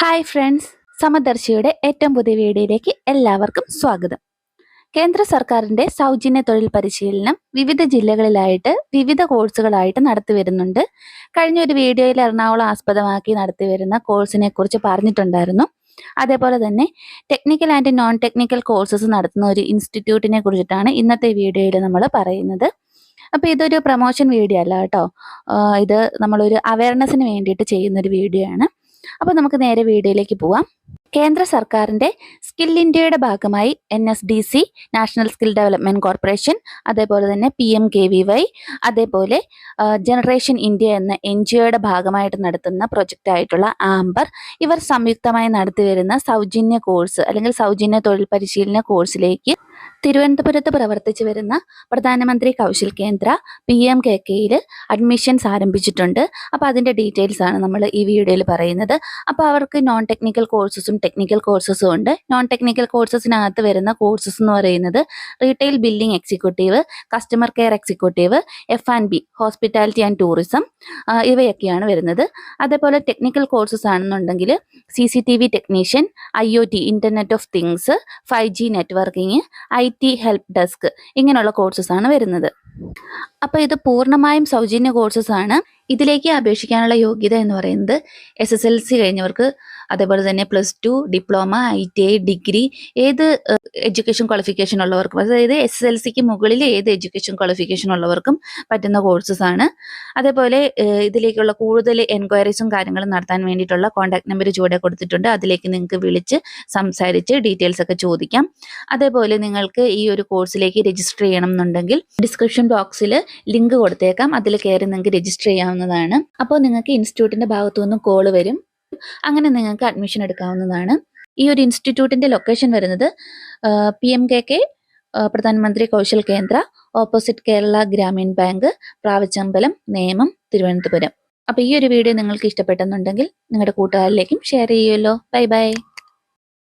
Hi friends സമദർശിയുടെ ഏറ്റവും പുതിയ വീഡിയോയിലേക്ക് എല്ലാവർക്കും സ്വാഗതം. കേന്ദ്ര സർക്കാരിന്റെ സൗജന്യ തൊഴിൽ പരിശീലനം വിവിധ ജില്ലകളിലായിട്ട് വിവിധ കോഴ്സുകളായിട്ട് നടത്തി വരുന്നുണ്ട്. കഴിഞ്ഞ ഒരു വീഡിയോയിൽ എറണാകുളം ആസ്പദമാക്കി നടത്തി വരുന്ന കോഴ്സിനെ കുറിച്ച് പറഞ്ഞിട്ടുണ്ടായിരുന്നു. അതേപോലെ തന്നെ technical and non technical courses നടത്തുന്ന ഒരു ഇൻസ്റ്റിറ്റ്യൂട്ടിനെ കുറിച്ചിട്ടാണ് ഇന്നത്തെ വീഡിയോയിൽ നമ്മൾ പറയുന്നത്. അപ്പോൾ ഇതൊരു പ്രൊമോഷൻ വീഡിയോ അല്ല കേട്ടോ. ഇത് നമ്മളൊരു അവയർനെസ്സിന് വേണ്ടിയിട്ട് ചെയ്യുന്നൊരു വീഡിയോ ആണ്. അപ്പോൾ നമുക്ക് നേരെ വീഡിയോയിലേക്ക് പോവാം. കേന്ദ്ര സർക്കാരിന്റെ സ്കിൽ ഇന്ത്യയുടെ ഭാഗമായി N S D C national skill development corporation അതേപോലെ തന്നെ P M K V Y അതേപോലെ ജനറേഷൻ ഇന്ത്യ എന്ന എൻ ജി ഒയുടെ ഭാഗമായിട്ട് നടത്തുന്ന പ്രൊജക്റ്റ് ആയിട്ടുള്ള ആംബർ ഇവർ സംയുക്തമായി നടത്തി വരുന്ന സൗജന്യ കോഴ്സ് അല്ലെങ്കിൽ സൗജന്യ തൊഴിൽ പരിശീലന കോഴ്സിലേക്ക് തിരുവനന്തപുരത്ത് പ്രവർത്തിച്ചു വരുന്ന പ്രധാനമന്ത്രി Kaushal Kendra P M K കെയിൽ അഡ്മിഷൻസ് ആരംഭിച്ചിട്ടുണ്ട്. അപ്പോൾ അതിന്റെ ഡീറ്റെയിൽസ് ആണ് നമ്മൾ ഈ വീഡിയോയിൽ പറയുന്നത്. അപ്പോൾ അവർക്ക് നോൺ ടെക്നിക്കൽ കോഴ്സസും ടെക്നിക്കൽ കോഴ്സസും ഉണ്ട്. നോൺ ടെക്നിക്കൽ കോഴ്സസിനകത്ത് വരുന്ന കോഴ്സസ് എന്ന് പറയുന്നത് retail billing executive customer care executive F and B hospitality and tourism ഇവയൊക്കെയാണ് വരുന്നത്. അതേപോലെ ടെക്നിക്കൽ കോഴ്സസ് ആണെന്നുണ്ടെങ്കിൽ C C T V technician I O T internet of things five G networking I T help desk ഇങ്ങനെയുള്ള courses ആണ് വരുന്നത്. അപ്പോൾ ഇത് പൂർണമായും സൗജന്യ കോഴ്സസ് ആണ്. ഇതിലേക്ക് അപേക്ഷിക്കാനുള്ള യോഗ്യത എന്ന് പറയുന്നത് എസ് എസ് എൽ സി കഴിഞ്ഞവർക്ക് അതേപോലെ തന്നെ plus two diploma I T I degree ഏത് എഡ്യൂക്കേഷൻ ക്വാളിഫിക്കേഷൻ ഉള്ളവർക്കും അതായത് എസ് എസ് എൽ സിക്ക് മുകളിൽ ഏത് എഡ്യൂക്കേഷൻ ക്വാളിഫിക്കേഷൻ ഉള്ളവർക്കും പറ്റുന്ന കോഴ്സസ് ആണ്. അതേപോലെ ഇതിലേക്കുള്ള കൂടുതൽ എൻക്വയറീസും കാര്യങ്ങളും നടത്താൻ വേണ്ടിയിട്ടുള്ള കോൺടാക്ട് നമ്പർ ചുവടെ കൊടുത്തിട്ടുണ്ട്. അതിലേക്ക് നിങ്ങൾക്ക് വിളിച്ച് സംസാരിച്ച് ഡീറ്റെയിൽസ് ഒക്കെ ചോദിക്കാം. അതേപോലെ നിങ്ങൾക്ക് ഈ ഒരു കോഴ്സിലേക്ക് രജിസ്റ്റർ ചെയ്യണം എന്നുണ്ടെങ്കിൽ ഡിസ്ക്രിപ്ഷൻ ബോക്സിൽ ലിങ്ക് കൊടുത്തേക്കാം. അതിൽ കയറി നിങ്ങൾക്ക് രജിസ്റ്റർ ചെയ്യാവുന്നതാണ്. അപ്പോൾ നിങ്ങൾക്ക് ഇൻസ്റ്റിറ്റ്യൂട്ടിന്റെ ഭാഗത്തു നിന്ന് കോൾ വരും. അങ്ങനെ നിങ്ങൾക്ക് അഡ്മിഷൻ എടുക്കാവുന്നതാണ്. ഈ ഒരു ഇൻസ്റ്റിറ്റ്യൂട്ടിന്റെ ലൊക്കേഷൻ വരുന്നത് P M K K Pradhan Mantri Kaushal Kendra opposite Kerala Gramin bank Pravachambalam Nemam Thiruvananthapuram. അപ്പോൾ ഈ ഒരു വീഡിയോ നിങ്ങൾക്ക് ഇഷ്ടപ്പെട്ടെന്നുണ്ടെങ്കിൽ നിങ്ങളുടെ കൂട്ടുകാരിലേക്കും ഷെയർ ചെയ്യുമല്ലോ. Bye bye